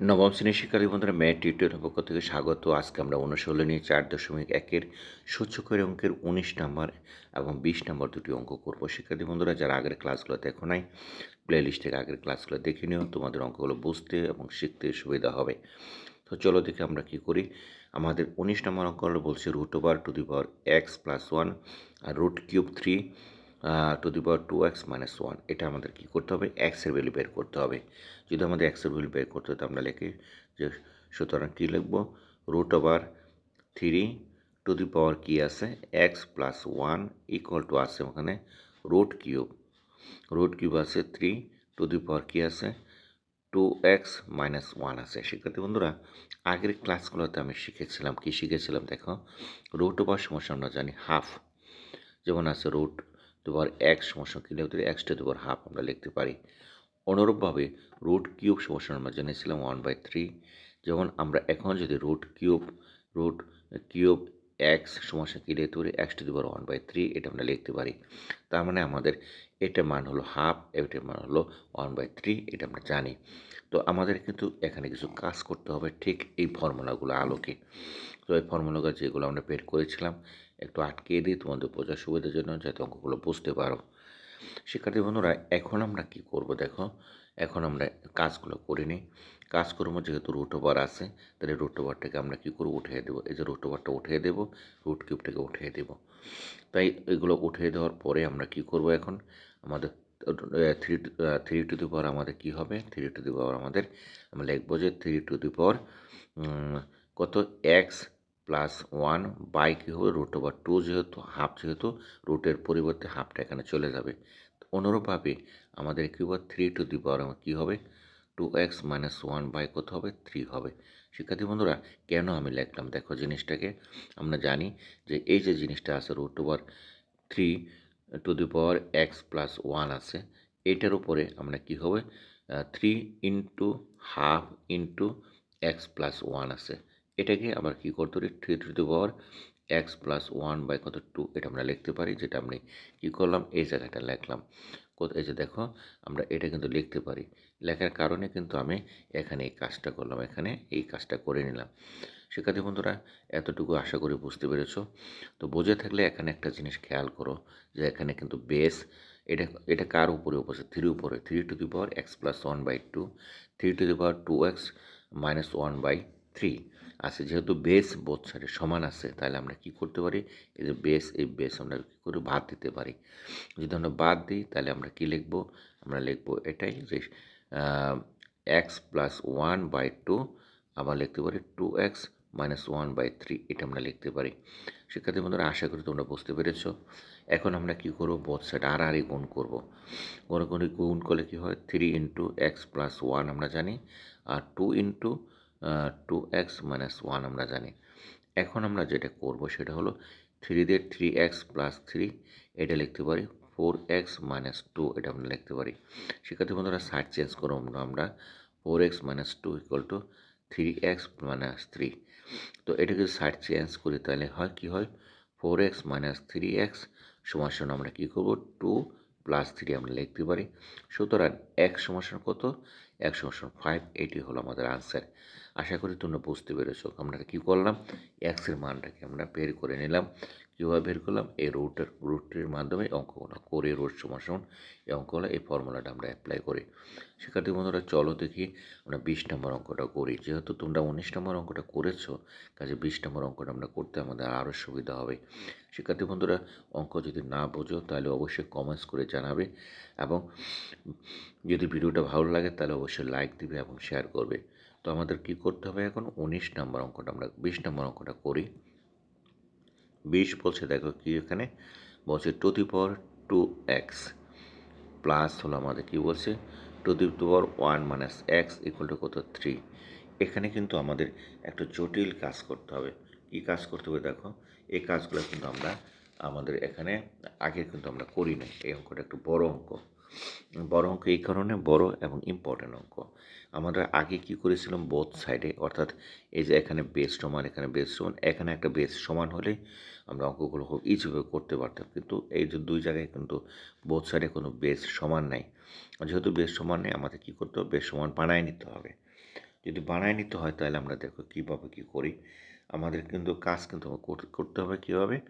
নবম শ্রেণির শিক্ষার্থী বন্ধুরা, ম্যাথ টিউটোরিয়াল পক্ষ থেকে স্বাগত। আজকে আমরা অনুশীলনী চার দশমিক একের সূচকের অঙ্কের উনিশ নাম্বার এবং বিশ নাম্বার দুটি অঙ্ক করব। শিক্ষার্থী বন্ধুরা, যারা আগের ক্লাসগুলো দেখো নাই প্লে লিস্ট থেকে আগের ক্লাসগুলো দেখে নিও। তোমাদের অঙ্কগুলো বুঝতে এবং শিখতে সুবিধা হবে। তো চলো দেখি আমরা কি করি। আমাদের উনিশ নম্বর অঙ্ক হলো বলছে root over to the power x plus one R root cube three to the power two x minus one এটা আমাদের কী করতে হবে? এক্সের ভ্যালু বের করতে হবে। যদি আমাদের এক্সের ভ্যালু বের করতে হয় আমরা লিখি যে, সুতরাং কী লিখব? Root over three to the power কী আছে? X plus one equal to আছে ওখানে রুট কিউব রুট কিউব আছে থ্রি টু দি পাওয়ার কী আছে? টু এক্স মাইনাস ওয়ান আছে। শিক্ষার্থী বন্ধুরা, আগের ক্লাসগুলোতে আমি শিখেছিলাম। কি শিখেছিলাম? দেখো রুট ওভার সমস্যা আমরা জানি হাফ যেমন আছে রুট দুবার এক্স সমস্যা কি লিখতে এক্স টু দুবার হাফ আমরা লিখতে পারি। অনুরূপভাবে রুট কিউব সমস্যা আমরা জেনেছিলাম ওয়ান বাই থ্রি যেমন আমরা এখন যদি root cube root cube x সমস্যা কী লিখতে পারি এক্স টু দুবার ওয়ান বাই থ্রি এটা আমরা লিখতে পারি। তার মানে আমাদের এটার মান হলো হাফ এটার মান হলো ওয়ান বাই থ্রি এটা আমরা জানি। তো আমাদের কিন্তু এখানে কিছু কাজ করতে হবে ঠিক এই ফর্মুলাগুলো আলোকে। তো এই ফর্মুলাগুলো যেগুলো আমরা বের করেছিলাম একটু আটকিয়ে দিই তোমাদের বোঝার সুবিধার জন্য যাতে অঙ্কগুলো বুঝতে পারো। শিক্ষার্থী বন্ধুরা, এখন আমরা কি করব দেখো? এখন আমরা কাজগুলো করে নিই। কাজ করব যেহেতু রুট ওভার আছে, তাহলে রুট ওভারটাকে আমরা কী করব? উঠিয়ে দেবো। এই যে রুট ওভারটা উঠিয়ে দেবো রুট কিউবটাকে উঠিয়ে দেবো। তাই এগুলো উঠিয়ে দেওয়ার পরে আমরা কি করব এখন? আমাদের three three to the power আমাদের কী হবে? থ্রি টু দি পাওয়ার আমাদের, আমরা লিখব যে থ্রি টু দি পাওয়ার কত? এক্স প্লাস ওয়ান বাই কী হবে? রুট ওভার টু যেহেতু হাফ যেহেতু রুটের পরিবর্তে হাফটা এখানে চলে যাবে। অনুরূপভাবে আমাদের কী হবে? থ্রি টু দি পাওয়ার কী হবে? Two x minus one by কত হবে? থ্রি হবে। শিক্ষার্থী বন্ধুরা, কেন আমি লিখলাম? দেখো জিনিসটাকে আমরা জানি যে এই যে জিনিসটা আছে root over three to the power x plus one আছে, এটার উপরে আমরা কি হবে? Three into half into x plus one আছে। এটাকে আবার কী করতে পারি? Three to the power x plus one by কত? টু এটা আমরা লিখতে পারি, যেটা আমি কী করলাম? এই জায়গাটা লিখলাম। এই যে দেখো, আমরা এটা কিন্তু লিখতে পারি। লেখার কারণে কিন্তু আমি এখানে এই কাজটা করলাম, এখানে এই কাজটা করে নিলাম। শিক্ষার্থী বন্ধুরা, এতটুকু আশা করি বুঝতে পেরেছ। তো বুঝে থাকলে এখানে একটা জিনিস খেয়াল করো, যে এখানে কিন্তু বেস এটা এটা কার উপরে উপরে থ্রি উপরে। Three to the power x plus one by two three to the power two x minus one by three আছে। যেহেতু বেস বোধ সাইডে সমান আছে, তাহলে আমরা কি করতে পারি? এই যে বেস এই বেস আমরা কী করে বাদ দিতে পারি? যদি আমরা বাদ দিই, তাহলে আমরা কি লিখব? আমরা লিখব এটাই যে x plus one by two আবার লিখতে পারি two x minus one by three এটা আমরা লিখতে পারি। শিক্ষার্থী বন্ধুরা, আশা করি তোমরা বুঝতে পেরেছ। এখন আমরা কি করব? বোধ সাইড আর আরই গুণ করব। গুণ গুণ করলে কী হয়? Three into x plus one আমরা জানি, আর two into two x minus one আমরা জানি। এখন আমরা যেটা করব সেটা হলো থ্রি দিয়ে থ্রি এক্স প্লাস থ্রি এটা লিখতে পারি ফোর এক্স মাইনাস টু এটা আমরা লিখতে পারি। শিক্ষার্থী বন্ধুরা, সাইড চেঞ্জ করব আমরা। Four x minus two equal to three x minus three তো এটাকে সাইড চেঞ্জ করি, তাহলে হয় কি হয়? Four x minus three x সমান আমরা কী করব? টু প্লাস থ্রি আমরা লিখতে পারি। সুতরাং এক সমান কত? এক অপশন ফাইভ এটি হলো আমাদের আনসার আশা করি তোমরা বুঝতে পেরেছ। আমরা কী করলাম? এক্সের মানটাকে আমরা বের করে নিলাম। কীভাবে বের করলাম, এই রুটের রুটটির মাধ্যমে অঙ্কগুলো করে রুট সমান এই অঙ্কগুলো, এই ফর্মুলাটা আমরা অ্যাপ্লাই করি। শিক্ষার্থী বন্ধুরা, চলো দেখি আমরা বিশ নম্বর অঙ্কটা করি। যেহেতু তোমরা উনিশ নম্বর অঙ্কটা করেছ, কাজে বিশ নম্বর অঙ্কটা আমরা করতে আমাদের আরও সুবিধা হবে। শিক্ষার্থী বন্ধুরা, অঙ্ক যদি না বোঝো, তাহলে অবশ্যই কমেন্টস করে জানাবে এবং যদি ভিডিওটা ভালো লাগে, তাহলে অবশ্যই লাইক দিবে এবং শেয়ার করবে। তো আমাদের কি করতে হবে এখন? উনিশ নম্বর অঙ্কটা আমরা, বিশ নম্বর অঙ্কটা করি। বিশ বলছে, দেখো কি এখানে? বলছে two the power two x plus হলো আমাদের, কী বলছে? Two the power one minus x equal to কত? থ্রি এখানে কিন্তু আমাদের একটা জটিল কাজ করতে হবে। কি কাজ করতে হবে দেখো? এই কাজগুলো কিন্তু আমরা, আমাদের এখানে আগে কিন্তু আমরা করি না এই অঙ্কটা একটু বড় অঙ্ক। বড় অঙ্ক এই কারণে, বড় এবং ইম্পর্টেন্ট অঙ্ক। আমরা আগে কি করেছিলাম? বোথ সাইডে অর্থাৎ এই যে এখানে বেস সমান, এখানে বেস সমান, এখানে একটা বেস সমান হলে আমরা অঙ্কগুলো খুব ইজিভাবে করতে পারতাম। কিন্তু এই যে দুই জায়গায় কিন্তু বোধ সাইডে কোনো বেস সমান নাই। যেহেতু বেস সমান নেই, আমাদের কী করতে হবে? বেস সমান বানায় নিতে হবে। যদি বানায় নিতে হয়, তাহলে আমরা দেখো কীভাবে কী করি? আমাদের কিন্তু কাজ কিন্তু কর- করতে হবে কীভাবে?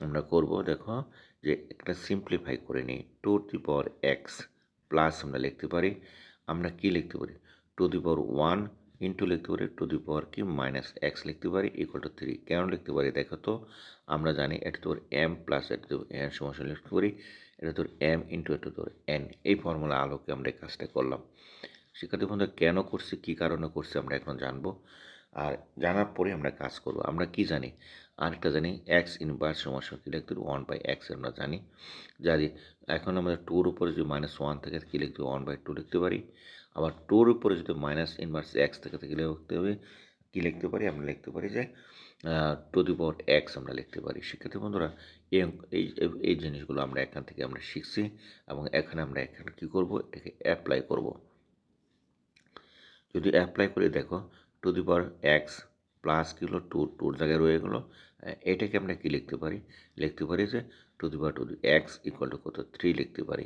আমরা করব দেখো যে একটা সিম্পলিফাই করে নিই। Two the power x plus আমরা লিখতে পারি। আমরা কি লিখতে পারি? Two the power one into লিখতে পারি টু দি পাওয়ার কি মাইনাস এক্স লিখতে পারি ইকুয়াল টু থ্রি কেন লিখতে পারি দেখো তো, আমরা জানি এটা তোর এম প্লাস এটা তোর এন সমস্যা লিখতে পারি, এটা তোর এম ইন্টু এটা তোর এন এই ফর্মুলা আলোকে আমরা এই কাজটা করলাম। শিক্ষার্থী বন্ধু কেন করছি, কী কারণে করছি, আমরা এখন জানব। আর জানার পরে আমরা কাজ করব। আমরা কি জানি? আরেকটা জানি এক্স ইনভার্স সমস্যা কী লিখতে ওয়ান বাই এক্স আমরা জানি। জানি, এখন আমাদের টুর উপরে যদি মাইনাস ওয়ান থেকে, কী লিখতে ওয়ান বাই টু লিখতে পারি। আবার টুর উপরে যদি মাইনাস ইনভার্স এক্স থেকে থেকে লিখতে হবে? কী লিখতে পারি? আমরা লিখতে পারি যে টু দি পাওয়ার এক্স আমরা লিখতে পারি। শিক্ষার্থী বন্ধুরা, এই- এই জিনিসগুলো আমরা এখান থেকে আমরা শিখছি এবং এখানে আমরা এখানে কী করব? এটাকে অ্যাপ্লাই করব। যদি অ্যাপ্লাই করে, দেখো two the power x plus কী হলো টু, টুর জায়গায় রয়ে গেলো। এটাকে আমরা কি লিখতে পারি? লিখতে পারি যে two the power two x equal to কত? থ্রি লিখতে পারি।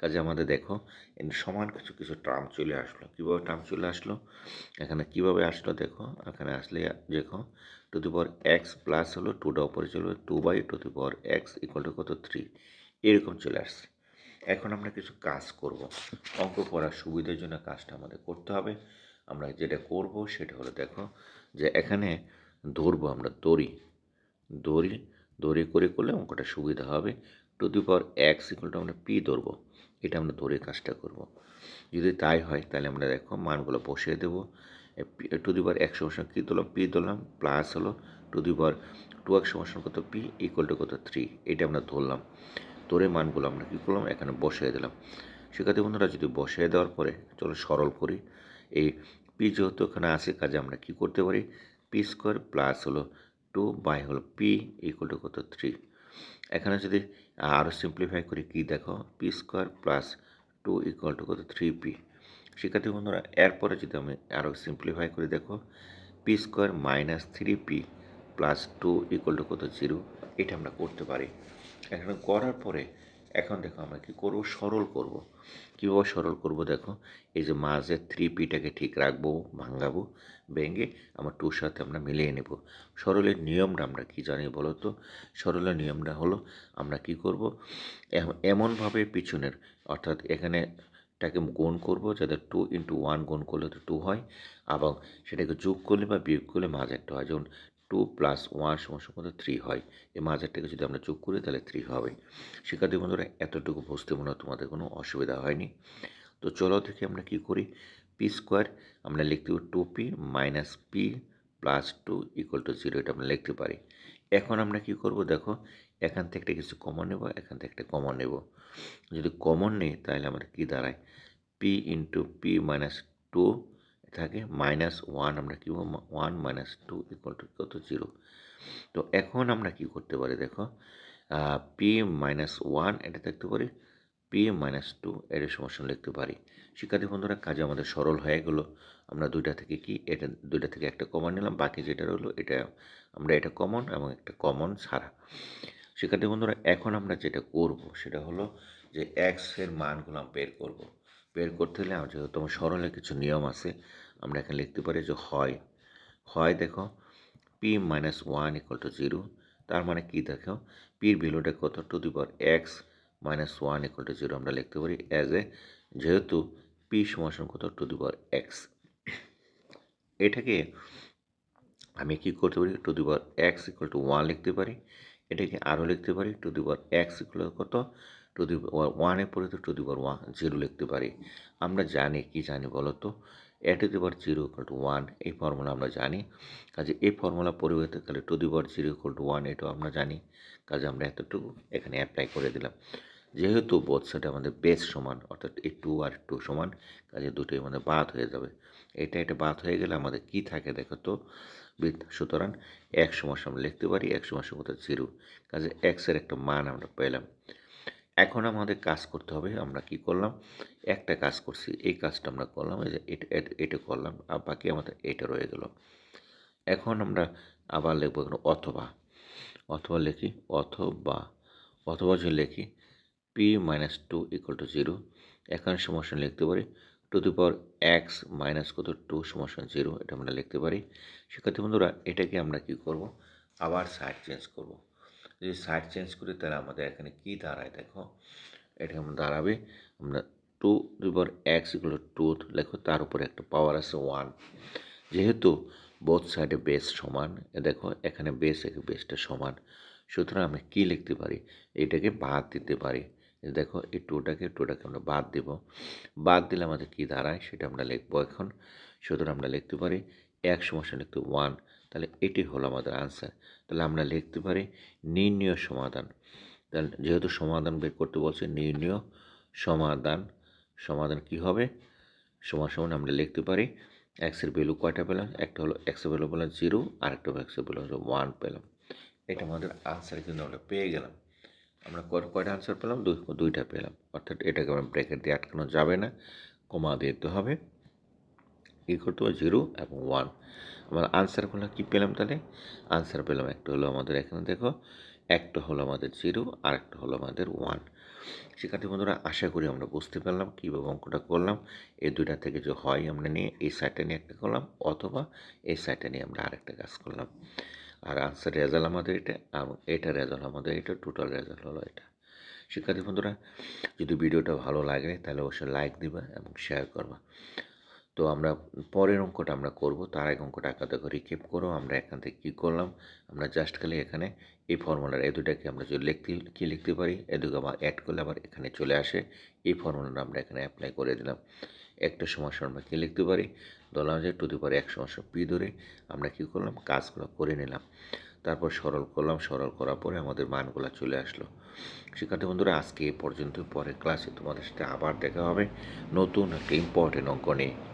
কাজে আমাদের দেখো সমান কিছু কিছু টার্ম চলে আসলো। কীভাবে টার্ম চলে আসলো? এখানে কীভাবে আসলো দেখো? এখানে আসলে দেখো, two the power x plus হলো টুটা উপরে চলবে two by two the power x equal to কত? থ্রি এরকম চলে আসছে। এখন আমরা কিছু কাজ করব। অঙ্ক করার সুবিধার জন্য কাজটা আমাদের করতে হবে। আমরা যেটা করব সেটা হলো দেখো যে এখানে ধরবো আমরা দড়ি। দড়ি দড়ি করে করলে অঙ্কটা সুবিধা হবে। Two the power x equal to আমরা পি ধরবো। এটা আমরা ধরে কাজটা করব। যদি তাই হয় তাহলে আমরা দেখো মানগুলো বসিয়ে দেবো। টু দি পাওয়ার এক সমস্যা কী দিলাম পি দিলাম প্লাস হলো টু দি পাওয়ার টু এক সমস্যা কত? পি ইকুয়াল টু কত? থ্রি এটা আমরা ধরলাম। ধরে মানগুলো আমরা কী করলাম? এখানে বসিয়ে দিলাম। শিক্ষার্থী বন্ধুরা, যদি বসিয়ে দেওয়ার পরে চলো সরল করি। এই পি যেহেতু এখানে আছে, কাজে আমরা কি করতে পারি? পি স্কোয়ার প্লাস হলো টু বাই হলো পি ইকুয়াল টু কত? থ্রি এখানে যদি আরও সিম্পলিফাই করি, কি দেখো? P square plus two equal to কত? থ্রি পি শিক্ষার্থী বন্ধুরা, এরপরে যদি আমি আরও সিম্পলিফাই করে, দেখো p square minus three p plus two equal to কত? জিরো এটা আমরা করতে পারি। এখানে করার পরে এখন দেখো আমরা কী করব? সরল করব। কীভাবে সরল করব দেখো? এই যে মাঝের থ্রি পিটাকে ঠিক রাখব, ভাঙাবো, ভেঙে আমার টুর সাথে আমরা মিলিয়ে নেব। সরলের নিয়মটা আমরা কী জানি বলো তো? সরলের নিয়মটা হলো আমরা কি করব? এম- এমনভাবে পিছনের, অর্থাৎ এখানে টাকে গুণ করব যাতে টু ইন্টু ওয়ান গুণ করলে তো টু হয় এবং সেটাকে যোগ করলে বা বিয়োগ করলে মাঝ একটা হয়। যেমন টু প্লাস ওয়ান সমস্যা মতো থ্রি হয়। এই মাঝেরটাকে যদি আমরা যোগ করি, তাহলে থ্রি হবে। শিক্ষার্থী বন্ধুরা, এতটুকু বুঝতে মনে তোমাদের কোনো অসুবিধা হয়নি। তো চলো দেখি আমরা কি করি। পি স্কোয়ার আমরা লিখতে পারি two p minus p plus two equal to zero এটা আমরা লিখতে পারি। এখন আমরা কি করব? দেখো, এখান থেকে একটা কিছু কমন নেব, এখান থেকে একটা কমন নেব। যদি কমন নেই, তাহলে আমাদের কী দাঁড়ায়? P into p minus two থাকে মাইনাস ওয়ান আমরা কী one minus two equal to কত? জিরো তো এখন আমরা কি করতে পারি দেখো? পি মাইনাস ওয়ান এটা দেখতে পারি পি মাইনাস টু এর সমস্যা লিখতে পারি। শিক্ষার্থী বন্ধুরা, কাজে আমাদের সরল হয়ে গেলো। আমরা দুইটা থেকে কি? এটা দুইটা থেকে একটা কমন নিলাম, বাকি যেটা রইল এটা, আমরা এটা কমন এবং একটা কমন ছাড়া। শিক্ষার্থী বন্ধুরা, এখন আমরা যেটা করব সেটা হলো যে এক্সের মানগুলো বের করব। বের করতে হলে আমার যেহেতু আমার সরলের কিছু নিয়ম আছে, আমরা এখানে লিখতে পারি যে হয়। হয় দেখো p minus one equal to zero তার মানে কি দেখো পির ভ্যালুটা কত? Two the power x minus one equal to zero আমরা লিখতে পারি অ্যাজ এ যেহেতু পি সমান কত? টু দি পাওয়ার এক্স এটাকে আমি কি করতে পারি? Two the power x equal to one লিখতে পারি। এটাকে আরও লিখতে পারি। Two the power x equal কত? টু দি পরে তো two the power one zero লিখতে পারি। আমরা জানি, কি জানি বলো তো? A to the power zero equal to one এই ফর্মুলা আমরা জানি। কাজে এই ফর্মুলা পরিবর্তে তাহলে two the power zero equal to one এটাও আমরা জানি। কাজে আমরা এতটুকু এখানে অ্যাপ্লাই করে দিলাম। যেহেতু বোথ সাইডে আমাদের বেস সমান, অর্থাৎ এই টু আর টু সমান, কাজে দুটোই আমাদের বাদ হয়ে যাবে। এটা এটা বাদ হয়ে গেলে আমাদের কি থাকে দেখো তো? সুতরাং এক সমস্যা আমরা লিখতে পারি, এক সমস্যা কোথাও জিরো কাজে এক্সের একটা মান আমরা পেলাম। এখন আমাদের কাজ করতে হবে, আমরা কি করলাম? একটা কাজ করছি, এই কাজটা আমরা করলাম, এই যে এটা, এটা- করলাম, আর বাকি আমাদের এটা রয়ে গেল। এখন আমরা আবার লিখব অথবা অথবা লিখি, অথবা অথবা যদি লিখি p minus two equal to zero এখানে সমস্যা লিখতে পারি two the power x minus কত? টু সমস্যা জিরো এটা আমরা লিখতে পারি। শিক্ষার্থী বন্ধুরা, এটাকে আমরা কি করব? আবার সাইড চেঞ্জ করব। যদি সাইড চেঞ্জ করি তাহলে আমাদের এখানে কি দাঁড়ায় দেখো? এটা আমরা দাঁড়াবে, আমরা two power x equal to লেখো তার উপরে একটা পাওয়ার আছে ওয়ান যেহেতু বোথ সাইডে বেস সমান দেখো এখানে বেস এখানে বেসটা সমান। সুতরাং আমি কী লিখতে পারি? এটাকে বাদ দিতে পারি। দেখো এই টুটাকে টুটাকে আমরা বাদ দিব। বাদ দিলে আমাদের কী দাঁড়ায়? সেটা আমরা লিখব এখন। সুতরাং আমরা লিখতে পারি এক সমস্যা লিখতে ওয়ান তাহলে এটি হলো আমাদের আনসার তাহলে আমরা লিখতে পারি নির্ণয় সমাধান। তাহলে যেহেতু সমাধান বের করতে বলছে, নির্ণয় সমাধান সমাধান কি হবে? সমান সমান আমরা লিখতে পারি এক্সের ভ্যালু কয়টা পেলাম? একটা হলো এক্সের ভ্যালু পেলাম জিরো আর একটা হলো এক্সের ভ্যালু হলো ওয়ান পেলাম। এটা আমাদের আনসার কিন্তু আমরা পেয়ে গেলাম। আমরা কয়- কয়টা আনসার পেলাম? দুই দুইটা পেলাম। অর্থাৎ এটাকে আমরা ব্র্যাকেট দিয়ে আটকানো যাবে না কমা দিতে হবে। করতে হবে জিরো এবং ওয়ান আমার আনসারগুলো কী পেলাম তাহলে? আনসার পেলাম, একটা হলো আমাদের এখানে দেখো, একটা হলো আমাদের জিরো আর একটা হলো আমাদের ওয়ান শিক্ষার্থী বন্ধুরা, আশা করি আমরা বুঝতে পারলাম কীভাবে অঙ্কটা করলাম। এই দুইটা থেকে যে হয় আমরা নিয়ে এই সাইডটা নিয়ে একটা করলাম, অথবা এই সাইডটা নিয়ে আমরা আরেকটা কাজ করলাম। আর আনসার রেজাল্ট আমাদের এটা এবং এটা রেজাল্ট আমাদের এটা টোটাল রেজাল্ট হলো এটা। শিক্ষার্থী বন্ধুরা, যদি ভিডিওটা ভালো লাগে তাহলে অবশ্যই লাইক দিবা এবং শেয়ার করবা। তো আমরা পরের অঙ্কটা আমরা করব। তার আগে অঙ্কটা একা দেখো রিকেপ করো। আমরা এখান থেকে কী করলাম? আমরা জাস্ট খালি এখানে এই ফর্মুলার এ দুটাকে আমরা যদি লিখতে, কী লিখতে পারি? এ দুটো আবার অ্যাড করলে আবার এখানে চলে আসে। এই ফর্মুলাটা আমরা এখানে অ্যাপ্লাই করে দিলাম। একটা সমস্যা আমরা কী লিখতে পারি? ধরলাম যে টু দি পারে এক সমস্যা পি ধরে আমরা কী করলাম? কাজগুলো করে নিলাম। তারপর সরল করলাম। সরল করার পরে আমাদের মানগুলো চলে আসলো। শিক্ষার্থী বন্ধুরা, আজকে এই পর্যন্ত। পরের ক্লাসে তোমাদের সাথে আবার দেখা হবে। নতুন একটা ইম্পর্টেন্ট অঙ্ক নিয়ে।